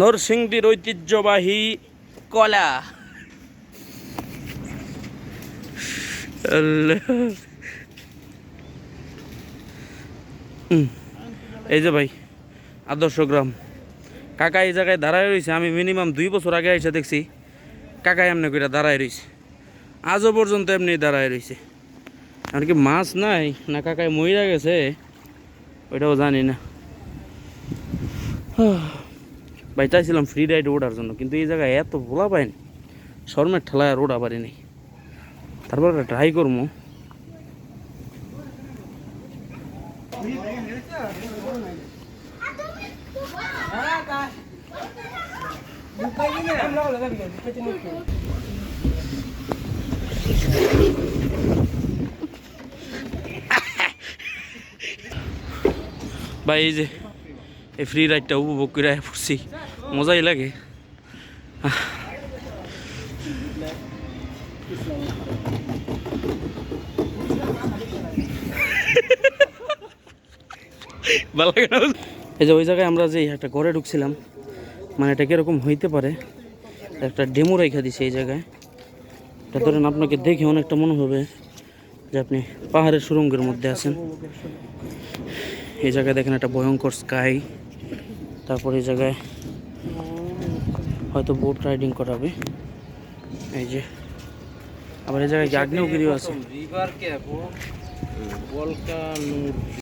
নরসিংদীর ঐতিহ্যবাহী কলা। এই যে ভাই, আদর্শ গ্রাম। কাকা এই জায়গায় দাঁড়ায় রয়েছে আমি মিনিমাম দুই বছর আগে এসে দেখছি কাকা এমনি করে দাঁড়ায় রয়েছে আজও পর্যন্ত এমনি দাঁড়ায় রয়েছে আর কি মাছ নাই, না কাকায় মহিলা গেছে, ওইটাও জানি না। ভাই চাইছিলাম ফ্রি রাইড ওঠার জন্য, কিন্তু এই জায়গায় এত ভোলা পাইনি শর্মের ঠেলায় আর ওঠা পারিনি তারপর ট্রাই করব। ভাই, এই যে এই ফ্রি রাইডটা উপভোগ করে পড়ছি। মজাই লাগে? এই যে ওই জায়গায় আমরা যে একটা ঘরে ঢুকছিলাম মানে এটা কীরকম হইতে পারে, একটা ডেমো রেখা দিছে এই জায়গায়। এটা ধরেন আপনাকে দেখে অনেকটা মনে হবে যে আপনি পাহাড়ের সুরঙ্গের মধ্যে আছেন। এই জায়গায় দেখেন একটা ভয়ঙ্কর স্কাই তারপর এই জায়গায় হয়তো বোট রাইডিং করাবে। এই যে আবার এই জায়গায় আগ্নেয়গিরিও আছে।